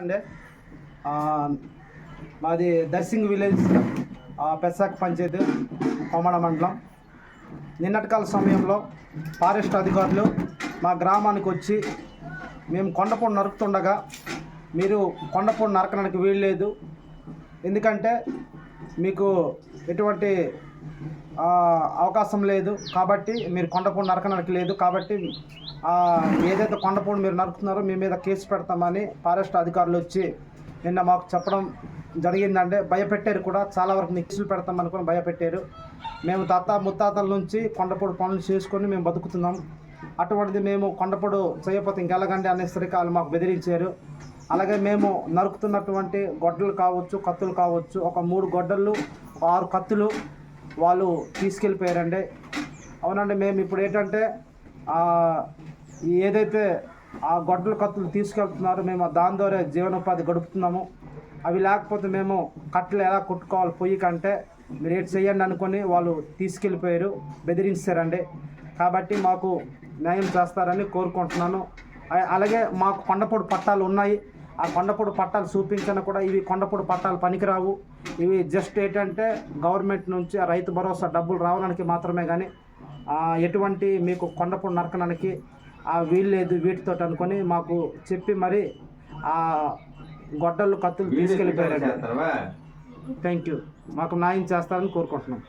అండి మాది దర్సింగ్ విలేజ్ పెసాక్ పంచాయతీ కోమడ మండలం. నిన్నటికాల సమయంలో ఫారెస్ట్ అధికారులు మా గ్రామానికి వచ్చి మేము కొండపూడి నరుకుతుండగా మీరు కొండపూడి నరకడానికి వీల్లేదు. ఎందుకంటే మీకు ఎటువంటి అవకాశం లేదు. కాబట్టి మీరు కొండపూడి నరకడానికి లేదు. కాబట్టి ఏదైతే కొండపూడి మీరు నరుకుతున్నారో మీ మీద కేసు పెడతామని ఫారెస్ట్ అధికారులు వచ్చి నిన్న మాకు చెప్పడం జరిగిందంటే భయపెట్టారు కూడా. చాలా వరకు నిక్షలు పెడతామని కూడా భయపెట్టారు. మేము తాత ముత్తాతల నుంచి కొండపూడి పనులు చేసుకొని మేము బతుకుతున్నాం. అటువంటిది మేము కొండపొడు చేయకపోతే ఇంకెలాగండి అనేసరికి వాళ్ళు మాకు బెదిరించారు. అలాగే మేము నరుకుతున్నటువంటి గొడ్డలు కావచ్చు కత్తులు కావచ్చు ఒక మూడు గొడ్డళ్ళు ఆరు కత్తులు వాళ్ళు తీసుకెళ్ళిపోయారండి అవునండి మేము ఇప్పుడు ఏంటంటే ఏదైతే ఆ గొడ్డల కత్తులు తీసుకెళ్తున్నారో మేము దాని ద్వారా జీవనోపాధి గడుపుతున్నాము. అవి లేకపోతే మేము కట్టెలు ఎలా కుట్టుకోవాలి పొయ్యి కంటే మీరు ఏటి చేయండి అనుకొని వాళ్ళు తీసుకెళ్ళిపోయారు బెదిరించారండి. కాబట్టి మాకు న్యాయం చేస్తారని కోరుకుంటున్నాను. అలాగే మాకు కొండపొడి పట్టాలు ఉన్నాయి. ఆ కొండపొడి పట్టాలు చూపించిన కూడా ఇవి కొండపొడి పట్టాలు పనికిరావు. ఇవి జస్ట్ ఏంటంటే గవర్నమెంట్ నుంచి ఆ రైతు భరోసా డబ్బులు రావడానికి మాత్రమే కానీ ఎటువంటి మీకు కొండపొడి నరకడానికి ఆ వీల్లేదు వీటితో అనుకొని మాకు చెప్పి మరి ఆ గొడ్డలు కత్తులు తీసుకెళ్ళిపోయారండి. థ్యాంక్ యూ మాకు న్యాయం చేస్తారని కోరుకుంటున్నాం.